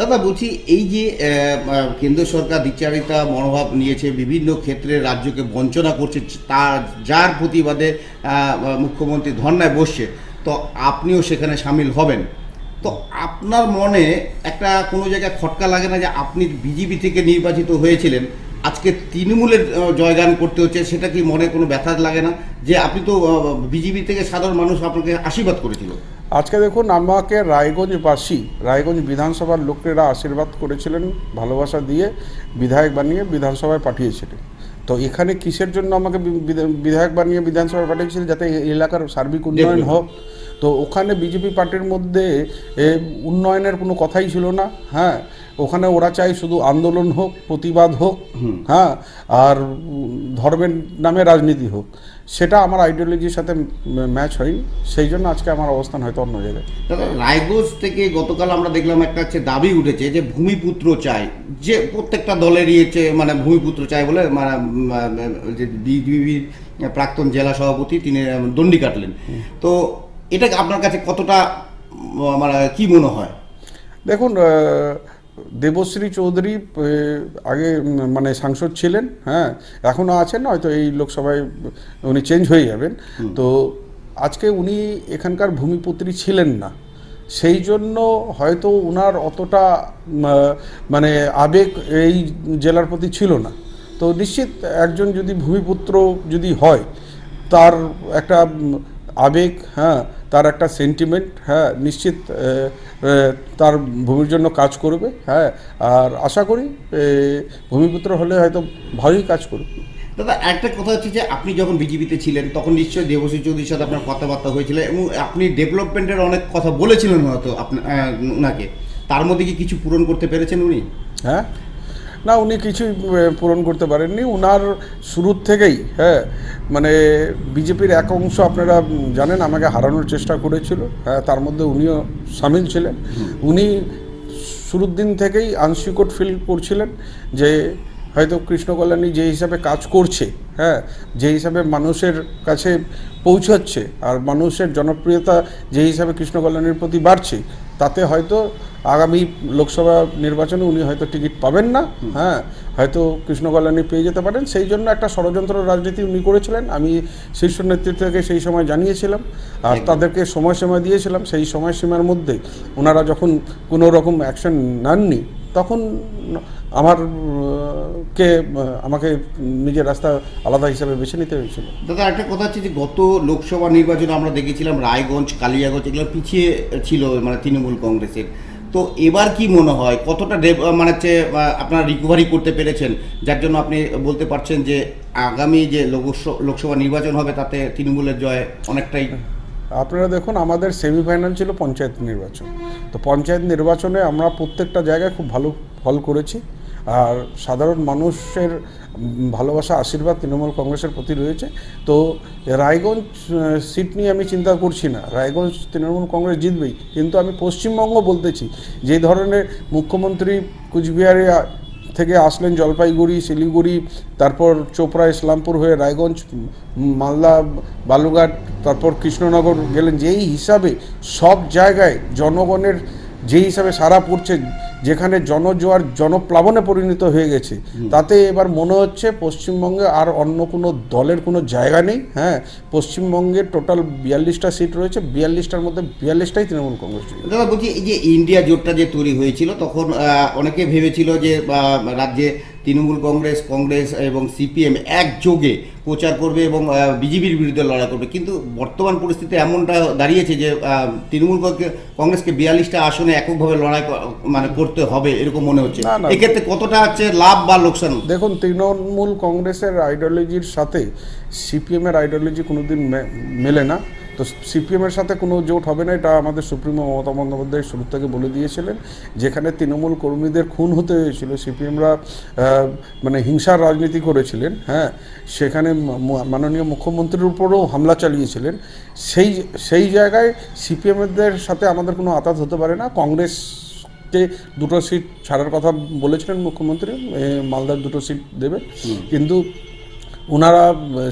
দাদা, বলছি এই যে কেন্দ্র সরকার দ্বিচারিতা মনোভাব নিয়েছে, বিভিন্ন ক্ষেত্রে রাজ্যকে বঞ্চনা করছে তার যার প্রতিবাদে মুখ্যমন্ত্রী ধর্নায় বসছে, তো আপনিও সেখানে সামিল হবেন। তো আপনার মনে একটা কোনো জায়গায় খটকা লাগে না যে আপনি বিজেপি থেকে নির্বাচিত হয়েছিলেন, আজকে তৃণমূলের জয়গান করতে হচ্ছে, সেটা কি মনে কোনো ব্যথা লাগে না? যে আপনি তো বিজেপি থেকে সাধারণ মানুষ আপনাকে আশীর্বাদ করেছিল। আজকে দেখুন আমাকে রায়গঞ্জবাসী রায়গঞ্জ বিধানসভার লোকেরা আশীর্বাদ করেছিলেন ভালোবাসা দিয়ে বিধায়ক বানিয়ে বিধানসভায় পাঠিয়েছিলেন। তো এখানে কিসের জন্য আমাকে বিধায়ক বানিয়ে বিধানসভায় পাঠিয়েছিলেন যাতে এই এলাকার সার্বিক উন্নয়ন হোক? তো ওখানে বিজেপি পার্টির মধ্যে উন্নয়নের কোনো কথাই ছিল না হ্যাঁ? ওখানে ওরা চাই শুধু আন্দোলন হোক প্রতিবাদ হোক হ্যাঁ? আর ধর্মের নামে রাজনীতি হোক। সেটা আমার আইডিওলজির সাথে ম্যাচ হয়নি। সেই জন্য আজকে আমার অবস্থান হয়তো অন্য জায়গায়। দাদা রায়গঞ্জ থেকে গতকাল আমরা দেখলাম একটা হচ্ছে দাবি উঠেছে যে ভূমিপুত্র চাই যে প্রত্যেকটা দলেরই হচ্ছে মানে ভূমিপুত্র চাই বলে মানে আহ, যে বিজেপির প্রাক্তন জেলা সভাপতি তিনি দণ্ডি কাটলেন। তো এটা আপনার কাছে কতটা মানে কি মনে হয়? দেখুন দেবশ্রী চৌধুরী আগে মানে সাংসদ ছিলেন হ্যাঁ এখনও আছেন হয়তো এই লোকসভায় উনি চেঞ্জ হয়ে যাবেন। তো আজকে উনি এখানকার ভূমিপুত্রী ছিলেন না। সেই জন্য হয়তো উনার অতটা মানে আবেগ এই জেলার প্রতি ছিল না। তো নিশ্চিত একজন যদি ভূমিপুত্র যদি হয় তার একটা আবেগ হ্যাঁ তার একটা সেন্টিমেন্ট হ্যাঁ নিশ্চিত তার ভূমির জন্য কাজ করবে হ্যাঁ আর আশা করি ভূমিপুত্র হলে হয়তো ভালোই কাজ করবে। দাদা একটা কথা হচ্ছে যে আপনি যখন বিজেপিতে ছিলেন তখন নিশ্চয়ই দেবশ্রী চৌধুরীর সাথে আপনার কথাবার্তা হয়েছিল এবং আপনি ডেভেলপমেন্টের অনেক কথা বলেছিলেন হয়তো আপনার ওনাকে তার মধ্যে কি কিছু পূরণ করতে পেরেছেন উনি? হ্যাঁ না উনি কিছুই পূরণ করতে পারেননি। উনার শুরুর থেকেই হ্যাঁ মানে বিজেপির এক অংশ আপনারা জানেন আমাকে হারানোর চেষ্টা করেছিল হ্যাঁ তার মধ্যে উনিও সামিল ছিলেন। উনি শুরুর দিন থেকেই আনসিকট ফিল করছিলেন যে হয়তো কৃষ্ণ কল্যাণী যে হিসাবে কাজ করছে হ্যাঁ যে হিসাবে মানুষের কাছে পৌঁছাচ্ছে আর মানুষের জনপ্রিয়তা যে হিসাবে কৃষ্ণ কল্যাণীর প্রতি বাড়ছে তাতে হয়তো আগামী লোকসভা নির্বাচনে উনি হয়তো টিকিট পাবেন না হ্যাঁ হয়তো কৃষ্ণ কল্যাণী পেয়ে যেতে পারেন। সেই জন্য একটা ষড়যন্ত্র রাজনীতি উনি করেছিলেন। আমি শীর্ষ নেতৃত্বকে সেই সময় জানিয়েছিলাম আর তাদেরকে সময়সীমা দিয়েছিলাম। সেই সময়সীমার মধ্যে ওনারা যখন কোনো রকম অ্যাকশন নেননি তখন আমার কে আমাকে নিজের রাস্তা আলাদা হিসাবে বেছে নিতে হয়েছিল। দাদা একটা কথা হচ্ছে যে গত লোকসভা নির্বাচনে আমরা দেখেছিলাম রায়গঞ্জ কালিয়াগঞ্জ এগুলো পিছিয়ে ছিল মানে তৃণমূল কংগ্রেসের। তো এবার কি মনে হয় কতটা মানে হচ্ছে আপনারা রিকভারি করতে পেরেছেন? যার জন্য আপনি বলতে পারছেন যে আগামী যে লোকস- লোকসভা নির্বাচন হবে তাতে তৃণমূলের জয় অনেকটাই আপনারা দেখুন আমাদের সেমিফাইনাল ছিল পঞ্চায়েত নির্বাচন। তো পঞ্চায়েত নির্বাচনে আমরা প্রত্যেকটা জায়গায় খুব ভালো ফল করেছি। আর সাধারণ মানুষের ভালোবাসা, আশীর্বাদ তৃণমূল কংগ্রেসের প্রতি রয়েছে। তো রায়গঞ্জ সিট নিয়ে আমি চিন্তা করছি না। রায়গঞ্জ তৃণমূল কংগ্রেস জিতবেই। কিন্তু আমি পশ্চিমবঙ্গ বলতেছি, যে ধরনের মুখ্যমন্ত্রী কুচবিহারে থেকে আসলেন জলপাইগুড়ি, শিলিগুড়ি, তারপর চোপড়া, ইসলামপুর হয়ে রায়গঞ্জ, মালদা বালুঘাট তারপর কৃষ্ণনগর গেলেন। যেই হিসাবে সব জায়গায় জনগণের যেই হিসাবে সারা পড়ছে যেখানে জনজোয়ার জনপ্লাবনে পরিণত হয়ে গেছে। তাতে এবার মনে হচ্ছে পশ্চিমবঙ্গে আর অন্য কোনো দলের কোনো জায়গা নেই হ্যাঁ? পশ্চিমবঙ্গে টোটাল বিয়াল্লিশটা সিট রয়েছে বিয়াল্লিশটার মধ্যে বিয়াল্লিশটাই তৃণমূল কংগ্রেস। দাদা বলছি এই যে ইন্ডিয়া জোটটা যে তৈরি হয়েছিল তখন অনেকে ভেবেছিল যে রাজ্যে তৃণমূল কংগ্রেস কংগ্রেস এবং সিপিএম একযোগে প্রচার করবে এবং বিজেপির বিরুদ্ধে লড়াই করবে। কিন্তু বর্তমান পরিস্থিতি এমনটা দাঁড়িয়েছে যে তৃণমূল কংগ্রেসকে বিয়াল্লিশটা আসনে এককভাবে লড়াই মানে করতে হবে এরকম মনে হচ্ছে। এক্ষেত্রে কতটা হচ্ছে লাভ বা লোকসান? দেখুন তৃণমূল কংগ্রেসের আইডিওলজির সাথে সিপিএমের আইডিওলজি কোনোদিন মেলে না। তো সিপিএমের সাথে কোনো জোট হবে না এটা আমাদের সুপ্রিমো মমতা বন্দ্যোপাধ্যায় শুরু থেকে বলে দিয়েছিলেন। যেখানে তৃণমূল কর্মীদের খুন হতে হয়েছিল সিপিএমরা মানে হিংসার রাজনীতি করেছিলেন হ্যাঁ সেখানে মাননীয় মুখ্যমন্ত্রীর উপরেও হামলা চালিয়েছিলেন। সেই সেই জায়গায় সিপিএমদের সাথে আমাদের কোনো আতাত হতে পারে না। কংগ্রেস কে দুটো সিট ছাড়ার কথা বলেছিলেন মুখ্যমন্ত্রী মালদার দুটো সিট দেবে কিন্তু ওনারা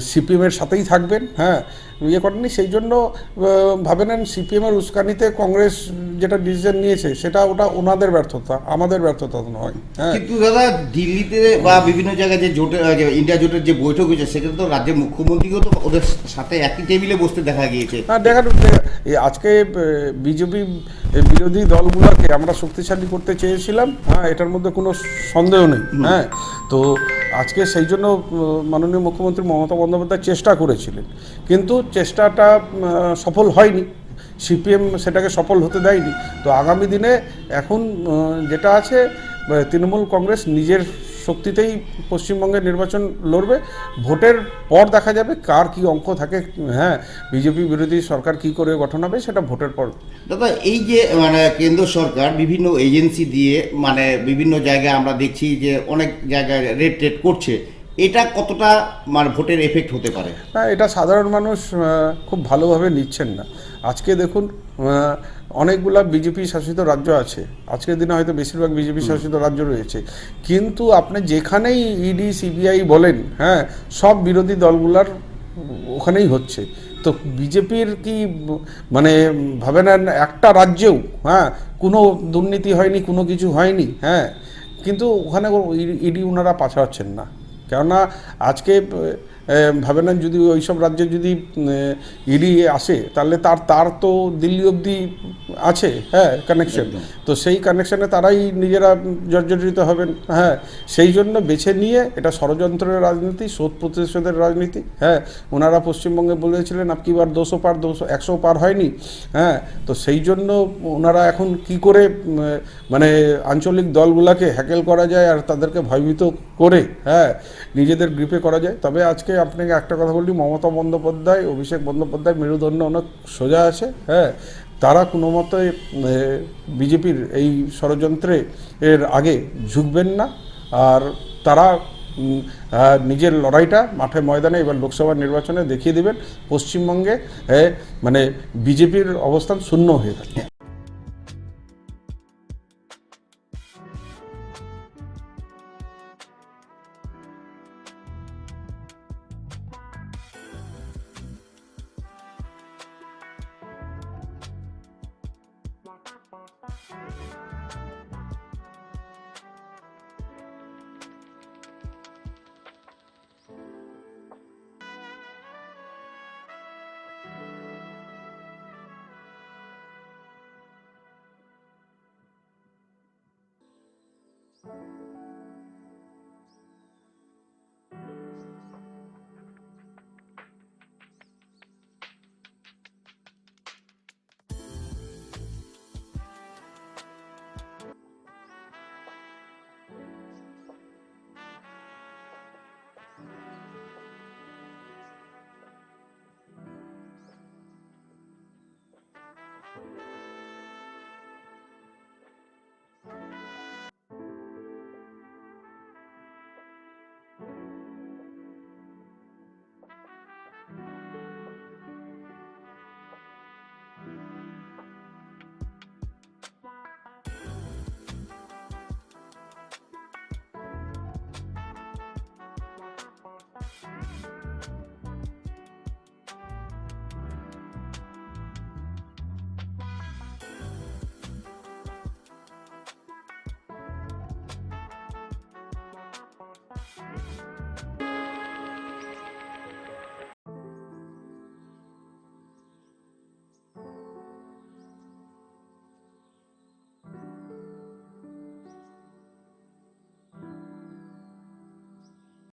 সিপিএমের সাথেই থাকবেন হ্যাঁ ইয়ে করেননি সেই জন্য ভাবে নেন সিপিএমের উস্কানিতে কংগ্রেস যেটা ডিসিশন নিয়েছে সেটা ওটা ওনাদের ব্যর্থতা আমাদের ব্যর্থতা নয় হ্যাঁ। কিন্তু দাদা দিল্লিতে বা বিভিন্ন জায়গায় যে জোটের ইন্ডিয়া জোটের যে বৈঠক হয়েছে সেখানে তো রাজ্যের মুখ্যমন্ত্রীকেও তো ওদের সাথে একই টেবিলে বসতে দেখা গিয়েছে। হ্যাঁ দেখা- আজকে বিজেপি বিরোধী দলগুলোকে আমরা শক্তিশালী করতে চেয়েছিলাম হ্যাঁ এটার মধ্যে কোনো সন্দেহ নেই হ্যাঁ তো আজকে সেই জন্য মাননীয় মুখ্যমন্ত্রী মমতা বন্দ্যোপাধ্যায় চেষ্টা করেছিলেন। কিন্তু চেষ্টাটা সফল হয়নি। সিপিএম সেটাকে সফল হতে দেয়নি। তো আগামী দিনে এখন যেটা আছে তৃণমূল কংগ্রেস নিজের শক্তিতেই পশ্চিমবঙ্গের নির্বাচন লড়বে। ভোটের পর দেখা যাবে কার কি অঙ্ক থাকে হ্যাঁ বিজেপি বিরোধী সরকার কি করে গঠন হবে সেটা ভোটের পর। দাদা, এই যে মানে কেন্দ্র সরকার বিভিন্ন এজেন্সি দিয়ে মানে বিভিন্ন জায়গায় আমরা দেখছি যে অনেক জায়গায় রেট টেট করছে। এটা কতটা মানে ভোটের এফেক্ট হতে পারে? না এটা সাধারণ মানুষ খুব ভালোভাবে নিচ্ছেন না। আজকে দেখুন অনেকগুলা বিজেপি শাসিত রাজ্য আছে। আজকের দিনে হয়তো বেশিরভাগ বিজেপি শাসিত রাজ্য রয়েছে। কিন্তু আপনি যেখানেই ইডি সিবিআই বলেন হ্যাঁ সব বিরোধী দলগুলার ওখানেই হচ্ছে। তো বিজেপির কি মানে ভাবে নেন একটা রাজ্যেও হ্যাঁ কোনো দুর্নীতি হয়নি কোনো কিছু হয়নি হ্যাঁ কিন্তু ওখানে ইডি ওনারা পাঠাচ্ছেন না। কেননা আজকে ভাবে নেন যদি ওই সব রাজ্যে যদি ইডি আসে তাহলে তার তার তো দিল্লি অবধি আছে হ্যাঁ কানেকশন তো সেই কানেকশনে তারাই নিজেরা জর্জরিত হবেন হ্যাঁ। সেই জন্য বেছে নিয়ে এটা ষড়যন্ত্রের রাজনীতি শোধ প্রতিশোধের রাজনীতি হ্যাঁ। ওনারা পশ্চিমবঙ্গে বলেছিলেন আপকি বার দুশো পার দুশো একশো পার হয়নি? হ্যাঁ। তো সেই জন্য ওনারা এখন কি করে মানে আঞ্চলিক দলগুলোকে হ্যাকেল করা যায় আর তাদেরকে ভয়ভীত করে হ্যাঁ নিজেদের গ্রিপে করা যায়? তবে আজকে আপনাকে একটা কথা বলি মমতা বন্দ্যোপাধ্যায়, অভিষেক বন্দ্যোপাধ্যায়, মেরুদণ্ড অনেক সোজা আছে হ্যাঁ? তারা কোনো মতে বিজেপির এই ষড়যন্ত্রে এর আগে ঝুঁকবেন না, আর তারা নিজের লড়াইটা মাঠে ময়দানে এবার লোকসভা নির্বাচনে দেখিয়ে দেবেন, পশ্চিমবঙ্গে মানে বিজেপির অবস্থান শূন্য হয়ে থাকে